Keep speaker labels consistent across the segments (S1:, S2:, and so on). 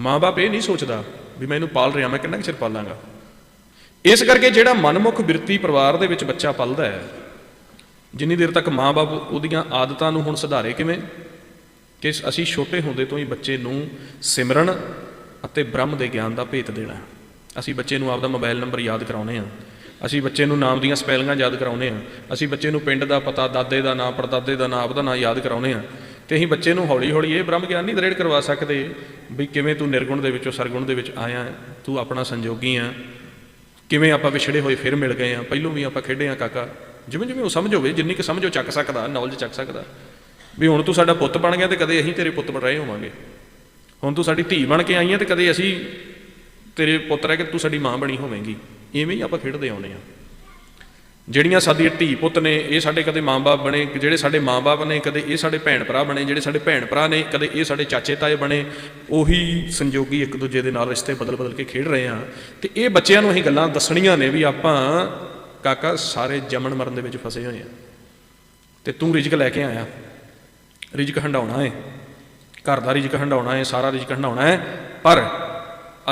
S1: ਮਾਂ-ਬਾਪ ਇਹ ਨਹੀਂ ਸੋਚਦਾ ਵੀ ਮੈਂ ਇਹਨੂੰ ਪਾਲ ਰਿਹਾ, ਮੈਂ ਕਿੰਨਾ ਕੁ ਚਿਰ ਪਾਲਾਂਗਾ। ਇਸ ਕਰਕੇ ਜਿਹੜਾ ਮਨਮੁਖ ਬਿਰਤੀ ਪਰਿਵਾਰ ਦੇ ਵਿੱਚ ਬੱਚਾ ਪਲਦਾ ਹੈ, ਜਿੰਨੀ ਦੇਰ ਤੱਕ ਮਾਂ-ਬਾਪ ਉਹਦੀਆਂ ਆਦਤਾਂ ਨੂੰ ਹੁਣ ਸੁਧਾਰੇ ਕਿਵੇਂ? ਕਿ ਅਸੀਂ ਛੋਟੇ ਹੁੰਦੇ ਤੋਂ ਹੀ ਬੱਚੇ ਨੂੰ ਸਿਮਰਨ ਅਤੇ ਬ੍ਰਹਮ ਦੇ ਗਿਆਨ ਦਾ ਭੇਤ ਦੇਣਾ ਅਸੀਂ ਬੱਚੇ ਨੂੰ ਆਪਦਾ ਮੋਬਾਈਲ ਨੰਬਰ ਯਾਦ ਕਰਾਉਨੇ ਆ। ਅਸੀਂ ਬੱਚੇ ਨੂੰ ਨਾਮ ਦੀਆਂ ਸਪੈਲਿੰਗਾਂ ਯਾਦ ਕਰਾਉਨੇ ਆ। ਅਸੀਂ ਬੱਚੇ ਨੂੰ ਪਿੰਡ ਦਾ ਪਤਾ, ਦਾਦੇ ਦਾ ਨਾਮ ਪੜਦਾਦੇ ਦਾ ਨਾਮ ਆਪਦਾ ਨਾਮ ਯਾਦ ਕਰਾਉਨੇ ਆ। ਤੇ ਅਸੀਂ ਬੱਚੇ ਨੂੰ ਹੌਲੀ ਹੌਲੀ ਇਹ ਬ੍ਰਹਮ ਗਿਆਨ ਨਹੀਂ ਦ੍ਰਿੜ ਕਰਵਾ ਸਕਦੇ ਵੀ ਕਿਵੇਂ ਤੂੰ ਨਿਰਗੁਣ ਦੇ ਵਿੱਚੋਂ ਸਰਗੁਣ ਦੇ ਵਿੱਚ ਆਇਆ, ਤੂੰ ਆਪਣਾ ਸੰਜੋਗੀ ਆ। ਕਿਵੇਂ ਆਪਾਂ ਵਿਛੜੇ ਹੋਏ ਫਿਰ ਮਿਲ ਗਏ ਆ। ਪਹਿਲੋਂ ਵੀ ਆਪਾਂ ਖੇਡੇ ਆ ਕਾਕਾ। ਜਿਵੇਂ ਜਿਵੇਂ ਉਹ ਸਮਝ ਹੋਵੇ, ਜਿੰਨੀ ਕਿ ਸਮਝ ਉਹ ਚੱਕ ਸਕਦਾ ਨੌਲੇਜ ਚੱਕ ਸਕਦਾ। ਵੀ ਹੁਣ ਤੂੰ ਸਾਡਾ ਪੁੱਤ ਬਣ ਗਿਆ ਤੇ ਕਦੇ ਅਸੀਂ ਤੇਰੇ ਪੁੱਤ ਬਣ ਰਹੇ ਹੋਵਾਂਗੇ। ਹੁਣ ਤੂੰ ਸਾਡੀ ਧੀ ਬਣ ਕੇ ਆਈ ਆ ਤੇ ਕਦੇ ਅਸੀਂ ਤੇਰੇ ਪੁੱਤ ਰਹਿ ਕੇ ਤੂੰ ਸਾਡੀ ਮਾਂ ਬਣੀ ਹੋਵੇਂਗੀ। ਇਵੇਂ ਹੀ ਆਪਾਂ ਖੇਡਦੇ ਆਉਨੇ ਆ। ਜਿਹੜੀਆਂ ਸਾਡੀ ਧੀ ਪੁੱਤ ਨੇ, ਇਹ ਸਾਡੇ ਕਦੇ ਮਾਂ-ਬਾਪ ਬਣੇ, ਜਿਹੜੇ ਸਾਡੇ ਮਾਂ-ਬਾਪ ਨੇ, ਕਦੇ ਇਹ ਸਾਡੇ ਭੈਣ ਭਰਾ ਬਣੇ, ਜਿਹੜੇ ਸਾਡੇ ਭੈਣ ਭਰਾ ਨੇ, ਕਦੇ ਇਹ ਸਾਡੇ ਚਾਚੇ ਤਾਏ ਬਣੇ, ਉਹੀ ਸੰਜੋਗੀ ਇੱਕ ਦੂਜੇ ਦੇ ਨਾਲ ਰਿਸ਼ਤੇ ਬਦਲ-ਬਦਲ ਕੇ ਖੇਡ ਰਹੇ ਆ ਤੇ ਇਹ ਬੱਚਿਆਂ ਨੂੰ ਅਸੀਂ ਗੱਲਾਂ ਦੱਸਣੀਆਂ ਨੇ ਵੀ ਆਪਾਂ, ਕਾਕਾ, ਸਾਰੇ ਜੰਮਣ ਮਰਨ ਦੇ ਵਿੱਚ ਫਸੇ ਹੋਏ ਆ ਤੇ ਤੂੰ ਰਿਜਕ ਲੈ ਕੇ ਆਇਆ। ਰਿਜਕ ਹੰਡਾਉਣਾ ਹੈ ਘਰ ਦਾ ਰਿਜਕ ਹੰਡਾਉਣਾ ਹੈ ਸਾਰਾ ਰਿਜਕ ਹੰਡਾਉਣਾ ਹੈ ਪਰ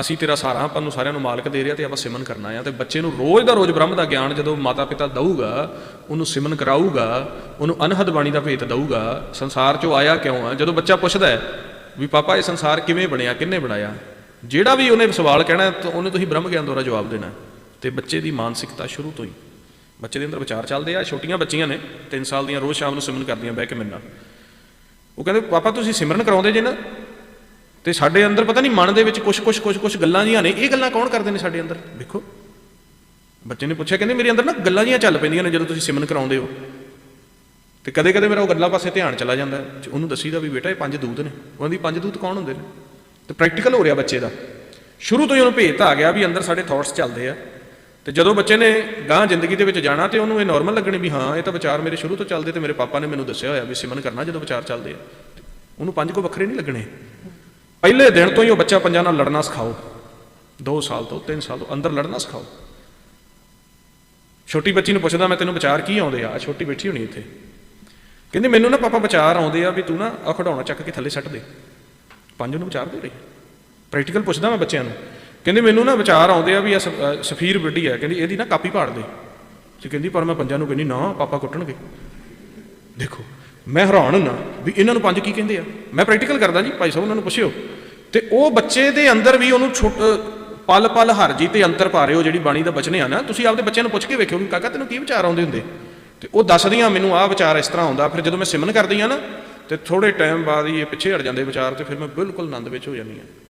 S1: ਅਸੀਂ ਤੇਰਾ ਸਾਰਾ ਆਪਾਂ ਨੂੰ ਸਾਰਿਆਂ ਨੂੰ ਮਾਲਕ ਦੇ ਰਿਹਾ ਤੇ ਆਪਾਂ ਸਿਮਨ ਕਰਨਾ ਆ। ਤੇ ਬੱਚੇ ਨੂੰ ਰੋਜ਼ ਦਾ ਰੋਜ਼ ਬ੍ਰਹਮ ਦਾ ਗਿਆਨ ਜਦੋਂ ਮਾਤਾ ਪਿਤਾ ਦਊਗਾ, ਉਹਨੂੰ ਸਿਮਨ ਕਰਾਊਗਾ, ਉਹਨੂੰ ਅਨਹਦ ਬਾਣੀ ਦਾ ਭੇਤ ਦਊਗਾ, ਸੰਸਾਰ ਚੋਂ ਆਇਆ ਕਿਉਂ ਆ? ਜਦੋਂ ਬੱਚਾ ਪੁੱਛਦਾ ਹੈ ਵੀ ਪਾਪਾ, ਇਹ ਸੰਸਾਰ ਕਿਵੇਂ ਬਣਿਆ, ਕਿੰਨੇ ਬਣਾਇਆ? ਜਿਹੜਾ ਵੀ ਉਹਨੇ ਸਵਾਲ ਕਹਿਣਾ ਤਾਂ ਉਹਨੇ ਤੁਸੀਂ ਬ੍ਰਹਮ ਗਿਆਨ ਦੁਆਰਾ ਜਵਾਬ ਦੇਣਾ ਤੇ ਬੱਚੇ ਦੀ ਮਾਨਸਿਕਤਾ ਸ਼ੁਰੂ ਤੋਂ ਹੀ। ਬੱਚੇ ਦੇ ਅੰਦਰ ਵਿਚਾਰ ਚੱਲਦੇ ਆ, ਛੋਟੀਆਂ ਬੱਚੀਆਂ ਨੇ 3 ਸਾਲ ਦੀਆਂ ਰੋਜ਼ ਸ਼ਾਮ ਨੂੰ ਸਿਮਰਨ ਕਰਦੀਆਂ ਬਹਿ ਕੇ ਮੇਰੇ ਨਾਲ। ਉਹ ਕਹਿੰਦੇ, ਪਾਪਾ, ਤੁਸੀਂ ਸਿਮਰਨ ਕਰਾਉਂਦੇ ਜੇ ਨਾ ਤੇ ਸਾਡੇ ਅੰਦਰ ਪਤਾ ਨਹੀਂ ਮਨ ਦੇ ਵਿੱਚ ਕੁਝ ਕੁਝ ਕੁਝ ਕੁਝ ਗੱਲਾਂ ਜੀਆਂ ਨੇ। ਇਹ ਗੱਲਾਂ ਕੌਣ ਕਰਦੇ ਨੇ ਸਾਡੇ ਅੰਦਰ? ਦੇਖੋ। ਬੱਚੇ ਨੇ ਪੁੱਛਿਆ ਕਹਿੰਦੇ ਮੇਰੇ ਅੰਦਰ ਨਾ ਗੱਲਾਂ ਜੀਆਂ ਚੱਲ ਪੈਂਦੀਆਂ ਨੇ ਜਦੋਂ ਤੁਸੀਂ ਸਿਮਰਨ ਕਰਾਉਂਦੇ ਹੋ। ਤੇ ਕਦੇ ਕਦੇ ਮੇਰਾ ਉਹ ਗੱਲਾਂ ਪਾਸੇ ਧਿਆਨ ਚਲਾ ਜਾਂਦਾ ਉਹਨੂੰ ਦੱਸੀਦਾ ਵੀ ਬੇਟਾ ਇਹ ਪੰਜ ਦੂਤ ਨੇ। ਉਹਨਾਂ ਦੀ ਪੰਜ ਦੂਤ ਕੌਣ ਹੁੰਦੇ ਨੇ? ਤੇ ਪ੍ਰੈਕਟੀਕਲ ਹੋ ਰਿਹਾ ਬੱਚੇ ਦਾ। ਸ਼ੁਰੂ ਤੋਂ ਹੀ ਉਹਨੂੰ ਭੇਤ ਆ ਗਿਆ ਵੀ ਅੰਦਰ ਸਾਡੇ ਥਾਟਸ ਚੱਲਦੇ ਆ। ਤੇ ਜਦੋਂ ਬੱਚੇ ਨੇ ਗਾਂ ਜ਼ਿੰਦਗੀ ਦੇ ਵਿੱਚ ਜਾਣਾ ਤੇ ਉਹਨੂੰ ਇਹ ਨਾਰਮਲ ਲੱਗਣੀ ਵੀ ਹਾਂ ਇਹ ਤਾਂ ਵਿਚਾਰ ਮੇਰੇ ਸ਼ੁਰੂ ਤੋਂ ਚੱਲਦੇ ਤੇ ਮੇਰੇ ਪਾਪਾ ਨੇ ਮੈਨੂੰ ਦੱਸਿਆ ਹੋਇਆ ਵੀ ਸਿਮਰਨ ਕਰਨਾ ਜਦੋਂ ਵਿਚਾਰ ਚੱਲਦੇ ਆ। ਉਹਨੂੰ ਪੰਜ ਕੋ ਵੱਖਰੇ ਨਹੀਂ ਲੱਗਣੇ। ਪਹਿਲੇ ਦਿਨ ਤੋਂ ਹੀ ਉਹ ਬੱਚਾ ਪੰਜਾਂ ਨਾਲ ਲੜਨਾ ਸਿਖਾਓ। 2 ਸਾਲ ਤੋਂ 3 ਸਾਲ ਤੋਂ ਅੰਦਰ ਲੜਨਾ ਸਿਖਾਓ। ਛੋਟੀ ਬੱਚੀ ਨੂੰ ਪੁੱਛਦਾ, ਮੈਂ ਤੈਨੂੰ ਵਿਚਾਰ ਕੀ ਆਉਂਦੇ ਆ? ਛੋਟੀ ਬੈਠੀ ਹੋਣੀ ਇੱਥੇ। ਕਹਿੰਦੀ, ਮੈਨੂੰ ਨਾ ਪਾਪਾ ਵਿਚਾਰ ਆਉਂਦੇ ਆ ਵੀ ਤੂੰ ਨਾ ਆ ਖਡਾਉਣਾ ਚੱਕ ਕੇ ਥੱਲੇ ਸੱਟ ਦੇ। ਪੰਜ ਨੂੰ ਵਿਚਾਰ ਦੇ ਰਹੀ ਪ੍ਰੈਕਟੀਕਲ ਪੁੱਛਦਾ ਮੈਂ ਬੱਚਿਆਂ ਨੂੰ। ਕਹਿੰਦੀ, ਮੈਨੂੰ ਨਾ ਵਿਚਾਰ ਆਉਂਦੇ ਆ ਵੀ ਇਹ ਸਫੀਰ ਵੱਡੀ ਆ ਕਹਿੰਦੀ, ਇਹਦੀ ਨਾ ਕਾਪੀ ਪਾੜ ਦੇ। ਤੇ ਕਹਿੰਦੀ, ਪਰ ਮੈਂ ਪੰਜਾਂ ਨੂੰ ਕਹਿੰਦੀ, ਨਾ, ਪਾਪਾ ਕੁੱਟਣਗੇ। ਦੇਖੋ। ਮੈਂ ਹੈਰਾਨ ਹੁੰਨਾ ਵੀ ਇਹਨਾਂ ਨੂੰ ਪੰਜ ਕੀ ਕਹਿੰਦੇ ਆ? ਮੈਂ ਪ੍ਰੈਕਟੀਕਲ ਕਰਦਾ ਜੀ, ਭਾਈ ਸਾਹਿਬ, ਉਹਨਾਂ ਨੂੰ ਪੁੱਛਿਓ। ਤੇ ਉਹ ਬੱਚੇ ਦੇ ਅੰਦਰ ਵੀ ਉਹਨੂੰ ਛੋਟ ਪਲ ਪਲ ਹਰ ਜੀ ਤੇ ਅੰਤਰ ਪਾ ਰਹੇ ਹੋ, ਜਿਹੜੀ ਬਾਣੀ ਦਾ ਬਚਨੇ ਆ ਨਾ, ਤੁਸੀਂ ਆਪਦੇ ਬੱਚਿਆਂ ਨੂੰ ਪੁੱਛ ਕੇ ਵੇਖਿਓ ਵੀ ਕਾਕਾ, ਤੈਨੂੰ ਕੀ ਵਿਚਾਰ ਆਉਂਦੇ ਹੁੰਦੇ? ਤੇ ਉਹ ਦੱਸਦੀਆਂ ਮੈਨੂੰ ਆਹ ਵਿਚਾਰ ਇਸ ਤਰ੍ਹਾਂ ਆਉਂਦਾ, ਫਿਰ ਜਦੋਂ ਮੈਂ ਸਿਮਨ ਕਰਦੀ ਆ ਨਾ, ਤੇ ਥੋੜੇ ਟਾਈਮ ਬਾਅਦ ਹੀ ਇਹ ਪਿੱਛੇ ਹਟ ਜਾਂਦੇ ਵਿਚਾਰ, ਤੇ ਫਿਰ ਮੈਂ ਬਿਲਕੁਲ ਆਨੰਦ ਵਿੱਚ ਹੋ ਜਾਂਦੀ ਆ